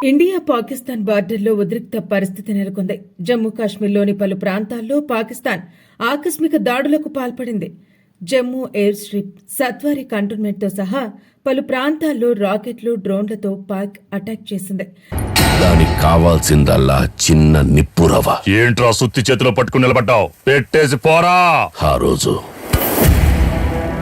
India Pakistan బార్డర్లో ఉద్రిక్త పరిస్థితి నెలకొంది. జమ్మూ కాశ్మీర్లోని పలు ప్రాంతాల్లో పాకిస్తాన్ ఆకస్మిక దాడులకు పాల్పడింది. జమ్మూ ఎయిర్ స్ట్రిప్ సత్వారి కంటోన్మెంట్తో సహా పలు ప్రాంతాల్లో రాకెట్లు డ్రోన్లతో పాక్ అటాక్ చేసింది. దానికి కావాల్సిందల్లా చిన్న నిప్పురవ ఏంట్రా సుత్తి చేతిలో పట్టుకుని నిలబడ్డావు? పెట్టేసి పోరా! ఆ రోజు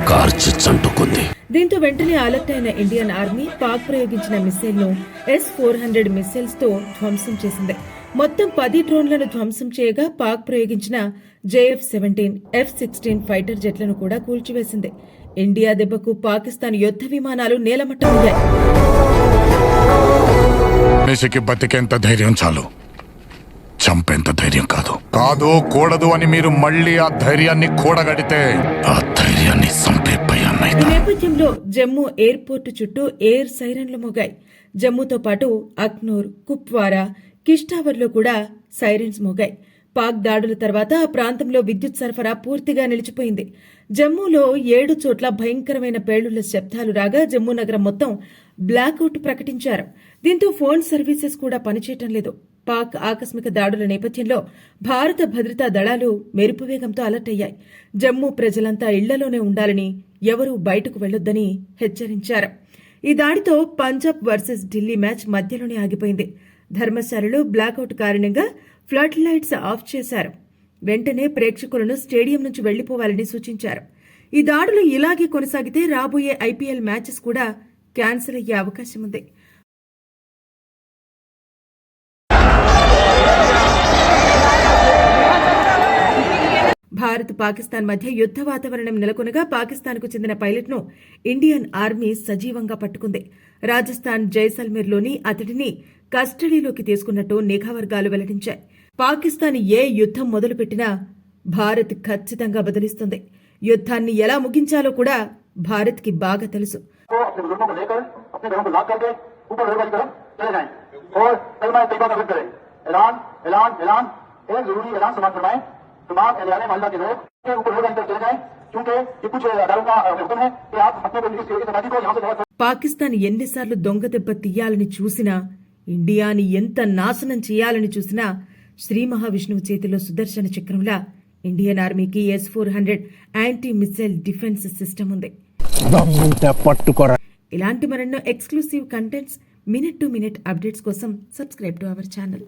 కార్చి చంటుకుంది. దీంతో వెంటనే అలర్ట్ అయిన ఇండియన్ ఆర్మీ పాక్ ప్రయోగించిన మిస్సైల్ను ఎస్ ఫోర్ హండ్రెడ్ మిస్సైల్స్తో ధ్వంసం చేసింది. మొత్తం పది డ్రోన్లను ధ్వంసం చేయగా పాక్ ప్రయోగించిన JF seventeen F sixteen fighter జెట్లను కూడా కూల్చివేసింది. ఇండియా దెబ్బకు పాకిస్తాన్ యుద్ధ విమానాలు నేలమట్టమయ్యాయి. బతికేంత ధైర్యం చాలు? చంపేంత ధైర్యం కాదు. కాదు కూడదు అని మీరు మళ్ళీ ఆ ధైర్యాన్ని కూడగడితే. ఆ ధైర్యాన్ని చంపే నేపథ్యంలో జమ్మూ ఎయిర్పోర్టు చుట్టూ ఎయిర్ సైరన్లు మోగాయి. జమ్మూతో పాటు అక్నూర్ కుప్వారా కిష్టావర్లో కూడా సైరన్స్ మోగాయి. పాక్ దాడుల తర్వాత ఆ ప్రాంతంలో విద్యుత్ సరఫరా పూర్తిగా నిలిచిపోయింది. జమ్మూలో ఏడు చోట్ల భయంకరమైన పేలుళ్ళ శబ్దాలు రాగా జమ్మూ నగరం మొత్తం బ్లాక్అవుట్ ప్రకటించారు. దీంతో ఫోన్ సర్వీసెస్ కూడా పనిచేయటం లేదు. పాక్ ఆకస్మిక దాడుల నేపథ్యంలో భారత భద్రతా దళాలు మెరుపు వేగంతో అలర్ట్ అయ్యాయి. జమ్మూ ప్రజలంతా ఇళ్ళలోనే ఉండాలని ఎవరూ బయటకు వెళ్ళొద్దని హెచ్చరించారు. ఈ దాడితో పంజాబ్ వర్సెస్ ఢిల్లీ మ్యాచ్ మధ్యలోనే ఆగిపోయింది. ధర్మశాలలో బ్లాకౌట్ కారణంగా ఫ్లడ్ లైట్స్ ఆఫ్ చేశారు. వెంటనే ప్రేక్షకులను స్టేడియం నుంచి వెళ్ళిపోవాలని సూచించారు. ఈ దాడులు ఇలాగే కొనసాగితే రాబోయే ఐపీఎల్ మ్యాచెస్ కూడా క్యాన్సిల్ అయ్యే అవకాశం ఉంది భారత్ పాకిస్తాన్ మధ్య యుద్ధ వాతావరణం నెలకొనగా పాకిస్తాన్కు చెందిన పైలట్ను ఇండియన్ ఆర్మీ సజీవంగా పట్టుకుంది రాజస్థాన్ జైసల్మేర్లోని అతడిని కస్టడీలోకి తీసుకున్నట్టు నిఘా వర్గాలు వెల్లడించాయి పాకిస్తాన్ ఏ యుద్ధం మొదలుపెట్టినా భారత్ ఖచ్చితంగా బదిలిస్తుంది యుద్ధాన్ని ఎలా ముగించాలో కూడా భారత్కి బాగా తెలుసు को अपने बुजुर्गों को लेकर अपने घरों को लॉक करके ऊपर रेलवे की तरफ चले जाएं और कलमा तैयबा का जिक्र करें ऐलान ऐलान ऐलान एक जरूरी ऐलान समाप्त करवाएं तमाम एहलियाने मालदा के लोग के ऊपर रेलवे की तरफ चले जाएं क्योंकि ये कुछ अदारों का हुक्म है कि आप अपने को इस इस आबादी को यहाँ से बहुत పాకిస్తాన్ ఎన్నిసార్లు దొంగ దెబ్బ తీయాలని చూసినా ఇండియాని ఎంత నాశనం చేయాలని చూసినా శ్రీ మహావిష్ణువు చేతిలో సుదర్శన చక్రంలా ఇండియన్ ఆర్మీకి S four hundred anti missile defence system ఉంది దమ్ముంటే పట్టుకోరా ఇలాంటి మరెన్నో exclusive contents minute to minute updates కోసం సబ్స్క్రైబ్ టు అవర్ ఛానల్